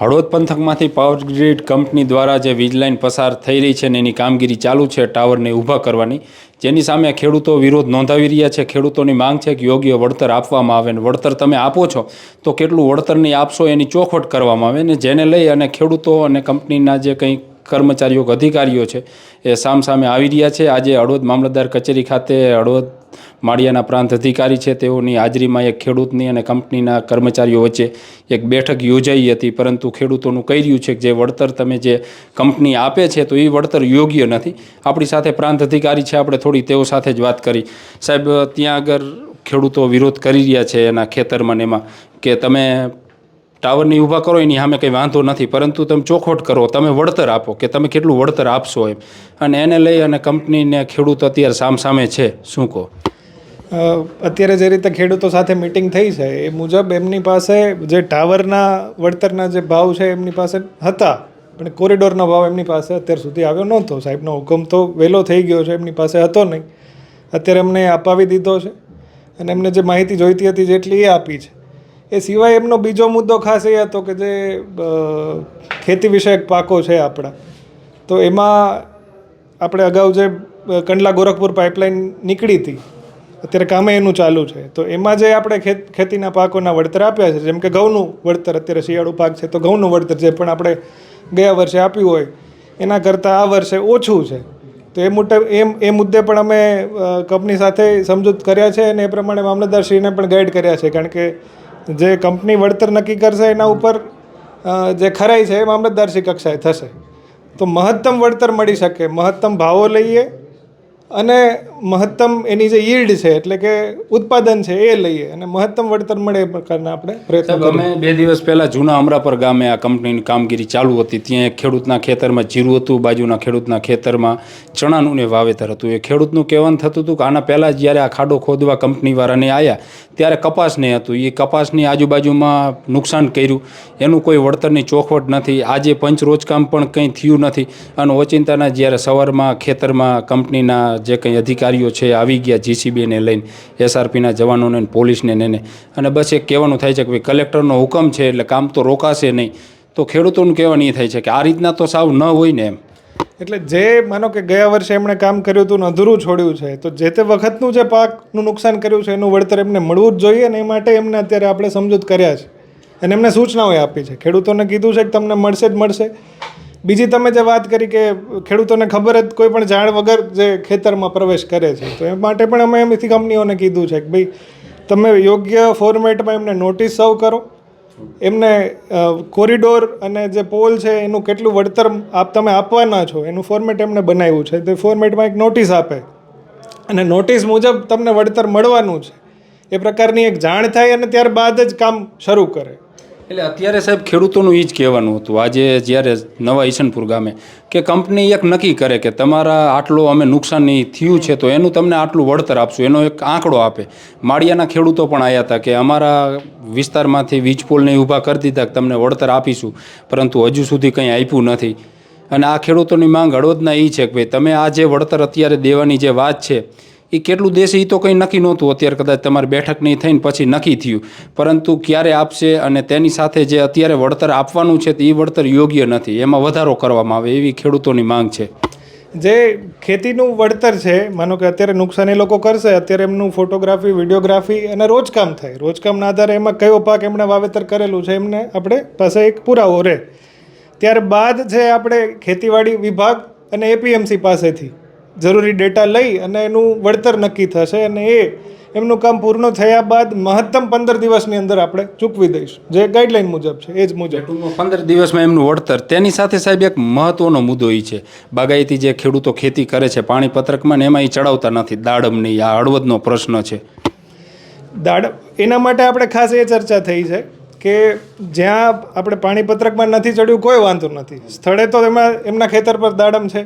હળવદ પંથકમાંથી power grid company દ્વારા જે વીજ લાઇન પસાર થઈ રહી છે ને એની કામગીરી ચાલુ છે, ટાવરને ઊભા કરવાની. જેની સામે ખેડૂતો વિરોધ નોંધાવી રહ્યા છે. ખેડૂતોની માંગ છે કે યોગ્ય વળતર આપવામાં આવે ને વળતર તમે આપો છો, તો કેટલું વળતર નહીં આપશો એની ચોખવટ કરવામાં આવે ને જેને લઈ અને ખેડૂતો અને કંપનીના જે કંઈ કર્મચારીઓ, અધિકારીઓ છે, એ સામસામે આવી રહ્યા છે. આજે હળવદ મામલતદાર કચેરી ખાતે હળવદ માળિયાના પ્રાંત અધિકારી છે. તેઓની હાજરીમાં એક ખેડૂતની અને કંપનીના કર્મચારીઓ વચ્ચે એક બેઠક યોજાઈ હતી. પરંતુ ખેડૂતોનું કહી રહ્યું છે કે જે વળતર તમે જે કંપની આપે છે, તો એ વળતર યોગ્ય નથી. આપણી સાથે પ્રાંત અધિકારી છે. આપણે થોડી તેઓ સાથે જ વાત કરી. સાહેબ, ત્યાં આગળ ખેડૂતો વિરોધ કરી રહ્યા છે એના ખેતરમાં ને એમાં. કે તમે ટાવરની ઊભા કરો, એની સામે કંઈ વાંધો નથી. પરંતુ તમે ચોખવટ કરો, તમે વળતર આપો કે તમે કેટલું વળતર આપશો એમ. અને એને લઈ અને કંપનીને ખેડૂત અત્યારે સામસામે છે. શું કહો? અત્યારે જે રીતે ખેડૂતો સાથે મિટિંગ થઈ છે, એ મુજબ એમની પાસે જે ટાવરના વળતરના જે ભાવ છે, એમની પાસે હતા. પણ કોરિડોરનો ભાવ એમની પાસે અત્યાર સુધી આવ્યો નહોતો. સાહેબનો હુકમ તો વહેલો થઈ ગયો છે, એમની પાસે હતો નહીં. અત્યારે એમને અપાવી દીધો છે. અને એમને જે માહિતી જોઈતી હતી, જેટલી એ આપી છે. એ સિવાય એમનો બીજો મુદ્દો ખાસ એ હતો કે જે ખેતી વિષયક પાકો છે આપણા. તો એમાં આપણે અગાઉ જે કંડલા ગોરખપુર પાઇપલાઇન નીકળી હતી, અત્યારે કામે એનું ચાલુ છે. તો એમાં જે આપણે ખેત ખેતીના પાકોના વળતર આપ્યા છે, જેમ કે ઘઉંનું વળતર અત્યારે શિયાળુ પાક છે, તો ઘઉંનું વળતર જે પણ આપણે ગયા વર્ષે આપ્યું હોય, એના કરતાં આ વર્ષે ઓછું છે. તો એ મુદ્દે એમ, એ મુદ્દે પણ અમે કંપની સાથે સમજૂત કર્યા છે અને એ પ્રમાણે મામલતદારશ્રીને પણ ગાઈડ કર્યા છે, કારણ કે જે કંપની વળતર નક્કી કરશે એના ઉપર જે ખરાઈ છે એ મામલતદારશ્રી કક્ષાએ થશે. તો મહત્તમ વળતર મળી શકે, મહત્તમ ભાવો લઈએ અને મહત્તમ એની જે યીલ્ડ છે એટલે કે ઉત્પાદન છે એ લઈએ અને મહત્તમ વળતર મળે એ પ્રકારના આપણે પ્રયત્ન અમે બે દિવસ પહેલાં જૂના અમરાપર ગામે આ કંપનીની કામગીરી ચાલુ હતી. ત્યાં એક ખેડૂતના ખેતરમાં જીરું હતું બાજુના ખેડૂતના ખેતરમાં ચણાનું ને વાવેતર હતું. એ ખેડૂતનું કહેવાનું થતું હતું કે આના પહેલાં જ્યારે આ ખાડો ખોદવા કંપનીવાળાને આવ્યા ત્યારે કપાસને હતું. એ કપાસની આજુબાજુમાં નુકસાન કર્યું. એનું કોઈ વળતરની ચોખવટ નથી. આજે પંચ રોજકામ પણ કંઈ થયું નથી. અને ઓચિંતાના જ્યારે સવારમાં ખેતરમાં કંપનીના જે કંઈ અધિકારીઓ છે આવી ગયા જીસીબીને લઈને, એસઆરપીના જવાનોને પોલીસને ને અને બસ એક કહેવાનું થાય છે કે ભાઈ કલેક્ટરનો હુકમ છે એટલે કામ તો રોકાશે નહીં. તો ખેડૂતોનું કહેવાનું એ થાય છે કે આ રીતના તો સાવ ન હોય ને એમ. એટલે જે માનો કે ગયા વર્ષે એમણે કામ કર્યું હતું અધૂરું છોડ્યું છે, તો જે તે વખતનું જે પાકનું નુકસાન કર્યું છે એનું વળતર એમને મળવું જ જોઈએ ને એ માટે એમને અત્યારે આપણે સમજૂત કર્યા છે. અને એમને સૂચનાઓ આપી છે. ખેડૂતોને કીધું છે કે તમને મળશે જ મળશે. બીજી તમે જે વાત કરી કે ખેડૂતોને ખબર જ કોઈ પણ જાણ વગર જે ખેતરમાં પ્રવેશ કરે છે, તો એ માટે પણ અમે એમથી કંપનીઓને કીધું છે કે ભાઈ તમે યોગ્ય ફોર્મેટમાં એમને નોટિસ સર્વ કરો. એમને કોરિડોર અને જે પોલ છે એનું કેટલું વળતર આપ, તમે આપવાના છો, એનું ફોર્મેટ એમને બનાવ્યું છે, તે ફોર્મેટમાં એક નોટિસ આપે. અને નોટિસ મુજબ તમને વળતર મળવાનું છે. એ પ્રકારની એક જાણ થાય અને ત્યારબાદ જ કામ શરૂ કરે. એટલે અત્યારે સાહેબ ખેડૂતોનું એ જ કહેવાનું હતું. આજે જ્યારે નવા ઈશનપુર ગામે કે કંપની એક નક્કી કરે કે તમારા આટલો અમે નુકસાની થયું છે, તો એનું તમને આટલું વળતર આપશું. એનો એક આંકડો આપે. માળિયાના ખેડૂતો પણ આવ્યા હતા કે અમારા વિસ્તારમાંથી વીજપોલને ઊભા કરી દીધા કે તમને વળતર આપીશું. પરંતુ હજુ સુધી કંઈ આપ્યું નથી. અને આ ખેડૂતોની માંગ હળવદના એ છે કે ભાઈ, તમે આ જે વળતર અત્યારે દેવાની જે વાત છે એ કેટલું દેશે એ તો કંઈ નક્કી નહોતું. અત્યારે કદાચ તમારી બેઠક નહીં થઈને પછી નક્કી થયું. પરંતુ ક્યારે આપશે અને તેની સાથે જે અત્યારે વળતર આપવાનું છે તો એ વળતર યોગ્ય નથી. એમાં વધારો કરવામાં આવે એવી ખેડૂતોની માંગ છે. જે ખેતીનું વળતર છે, માનો કે અત્યારે નુકસાન એ લોકો કરશે, અત્યારે એમનું ફોટોગ્રાફી, વિડીયોગ્રાફી અને રોજકામ થાય. રોજકામના આધારે એમાં કયો પાક એમણે વાવેતર કરેલું છે, એમને આપણે પાસે એક પુરાવો રહે. ત્યારબાદ છે આપણે ખેતીવાડી વિભાગ અને એપીએમસી પાસેથી. જરૂરી ડેટા લઈ અને એનું વળતર નક્કી થશે અને એ એમનું કામ પૂર્ણ થયા બાદ મહત્તમ પંદર દિવસની અંદર આપણે ચૂકવી દઈશું. જે ગાઈડલાઈન મુજબ છે એ જ મુજબ. પંદર દિવસમાં એમનું વળતર તેની સાથે સાહેબ એક મહત્વનો મુદ્દો એ છે. બાગાયતી જે ખેડૂતો ખેતી કરે છે પાણી પત્રકમાં ને એમાં એ ચડાવતા નથી. દાડમની આ હળવદનો પ્રશ્ન છે. દાડમ એના માટે આપણે ખાસ એ ચર્ચા થઈ છે કે જ્યાં આપણે પાણીપત્રકમાં નથી ચડ્યું કોઈ વાંધો નથી. સ્થળે તો એમાં એમના ખેતર પર દાડમ છે.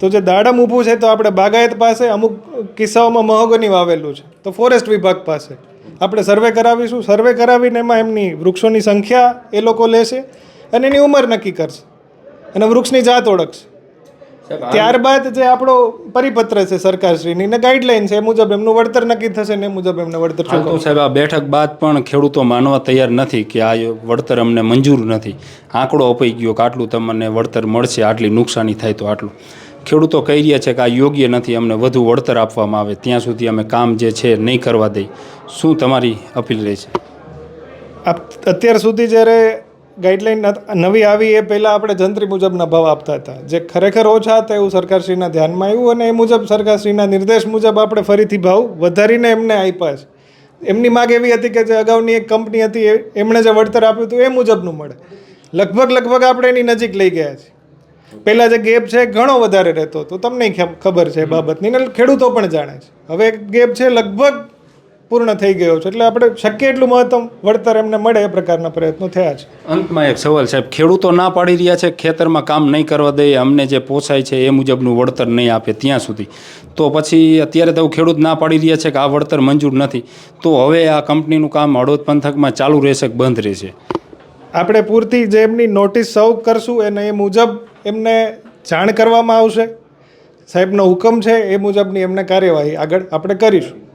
તો જે દાડમ ઊભું છે તો આપણે બાગાયત પાસે અમુક કિસ્સાઓમાં મહોગની વાવેલું છે. તો ફોરેસ્ટ વિભાગ પાસે. આપણે સર્વે કરાવીશું. સર્વે કરાવીને એમાં એમની વૃક્ષોની સંખ્યા એ લોકો લેશે અને એની ઉંમર નક્કી કરશે. અને વૃક્ષની જાત ઓળખશે. ત્યારબાદ જે આપણો પરિપત્ર છે સરકારશ્રીની ને ગાઈડલાઈન છે એ મુજબ એમનું વળતર નક્કી થશે ને એ મુજબ એમને વળતર સાહેબ આ બેઠક બાદ પણ ખેડૂતો માનવા તૈયાર નથી કે આ વળતર અમને મંજૂર નથી. આંકડો અપાઈ ગયો કે આટલું તમને વળતર મળશે આટલી નુકસાની થાય તો આટલું. ખેડૂતો કહી રહ્યા છે કે આ યોગ્ય નથી, અમને વધુ વળતર આપવામાં આવે. ત્યાં સુધી અમે કામ જે છે નહીં કરવા દઈ. શું તમારી અપીલ રહી છે? અત્યાર સુધી જ્યારે ગાઈડલાઈન નવી આવી એ પહેલાં આપણે જંત્રી મુજબના ભાવ આપતા હતા. જે ખરેખર ઓછા હતા એવું સરકારશ્રીના ધ્યાનમાં આવ્યું અને એ મુજબ સરકારશ્રીના નિર્દેશ મુજબ આપણે ફરીથી ભાવ વધારીને એમને આપ્યા છે. એમની માગ એવી હતી કે જે અગાઉની એક કંપની હતી એમણે જે વળતર આપ્યું હતું, એ મુજબનું મળે. લગભગ લગભગ આપણે એની નજીક લઈ ગયા છીએ. પહેલાં જે ગેપ છે ઘણો વધારે રહેતો હતો. તમને ખબર છે એ બાબતની. ને ખેડૂતો પણ જાણે છે. હવે ગેપ છે લગભગ પૂર્ણ થઈ ગયો છે. એટલે આપણે શક્ય એટલું મહત્તમ વળતર એમને મળે એ પ્રકારના પ્રયત્નો થયા છે. અંતમાં એક સવાલ સાહેબ ખેડૂતો ના પાડી રહ્યા છે ખેતરમાં કામ નહીં કરવા દે અમને જે પોસાય છે એ મુજબનું વળતર નહીં આપે ત્યાં સુધી. તો પછી અત્યારે તો ખેડૂત ના પાડી રહ્યા છે કે આ વળતર મંજૂર નથી. તો હવે આ કંપનીનું કામ હળવદ પંથકમાં ચાલુ રહેશે કે બંધ રહેશે? આપણે પૂરતી જે એમની નોટિસ સૌ કરશું અને એ મુજબ એમને જાણ કરવામાં આવશે. સાહેબનો હુકમ છે એ મુજબની એમને કાર્યવાહી આગળ આપણે કરીશું.